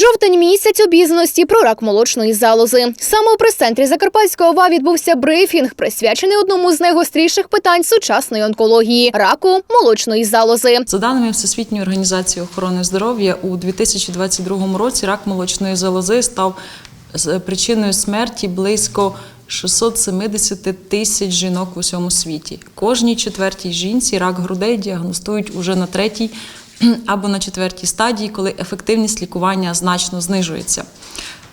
Жовтень місяць обізнаності про рак молочної залози. Саме у прес-центрі Закарпатського ОВА відбувся брифінг, присвячений одному з найгостріших питань сучасної онкології раку молочної залози. За даними Всесвітньої організації охорони здоров'я, у 2022 році рак молочної залози став причиною смерті близько 670 тисяч жінок в усьому світі. Кожній четвертій жінці рак грудей діагностують уже на третій або на четвертій стадії, коли ефективність лікування значно знижується.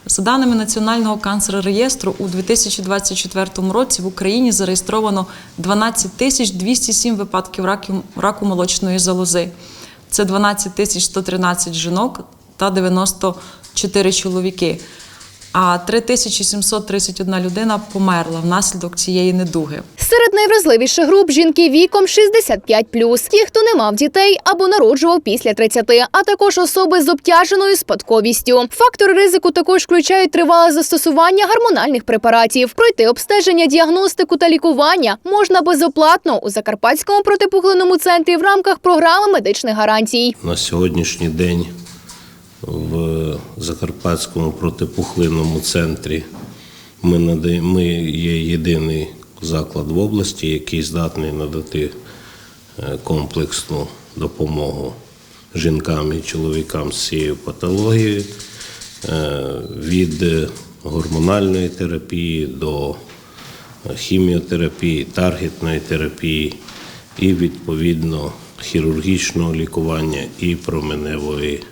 За даними Національного канцерореєстру, у 2024 році в Україні зареєстровано 12 тисяч 207 випадків раку, раку молочної залози. Це 12 тисяч 113 жінок та 94 чоловіки. А 3731 людина померла внаслідок цієї недуги. Серед найвразливіших груп жінки віком 65+, ті, хто не мав дітей або народжував після 30, а також особи з обтяженою спадковістю. Фактори ризику також включають тривале застосування гормональних препаратів. Пройти обстеження, діагностику та лікування можна безоплатно у Закарпатському протипухлинному центрі в рамках програми медичних гарантій. На сьогоднішній день в Закарпатському протипухлинному центрі ми, нада- ми є єдиний заклад в області, який здатний надати е, комплексну допомогу жінкам і чоловікам з цією патологією е, від гормональної терапії до е, хіміотерапії, таргетної терапії і відповідно хірургічного лікування і променевої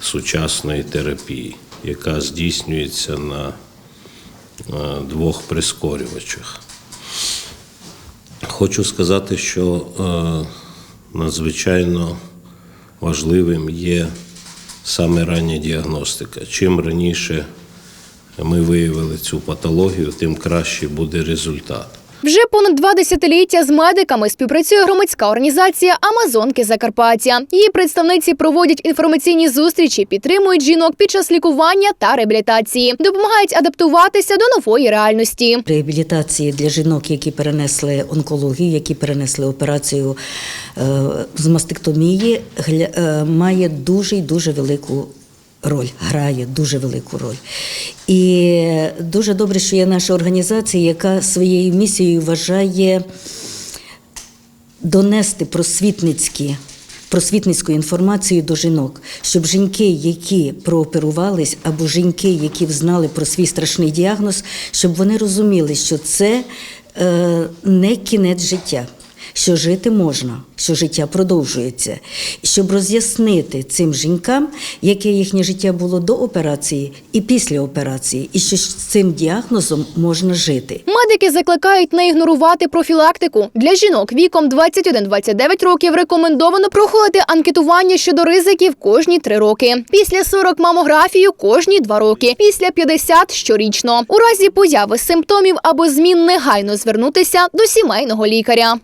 сучасної терапії, яка здійснюється на двох прискорювачах. Хочу сказати, що е, надзвичайно важливим є саме рання діагностика. Чим раніше ми виявили цю патологію, тим краще буде результат. Вже понад два десятиліття з медиками співпрацює громадська організація Амазонки Закарпаття. Її представниці проводять інформаційні зустрічі, підтримують жінок під час лікування та реабілітації, допомагають адаптуватися до нової реальності. реабілітації для жінок, які перенесли онкологію, які перенесли операцію е, з мастектомії, е, має дуже й дуже велику роль, грає дуже велику роль. І дуже добре, що є наша організація, яка своєю місією вважає донести просвітницькі. Просвітницьку інформацію до жінок, щоб жінки, які прооперувались, або жінки, які взнали про свій страшний діагноз, щоб вони розуміли, що це е, не кінець життя, що жити можна, що життя продовжується, щоб роз'яснити цим жінкам, яке їхнє життя було до операції і після операції, і що з цим діагнозом можна жити. Медики закликають не ігнорувати профілактику. Для жінок віком 21-29 років рекомендовано проходити анкетування щодо ризиків кожні 3 роки. Після 40 мамографію кожні 2 роки. Після 50 щорічно. У разі появи симптомів або змін негайно звернутися до сімейного лікаря.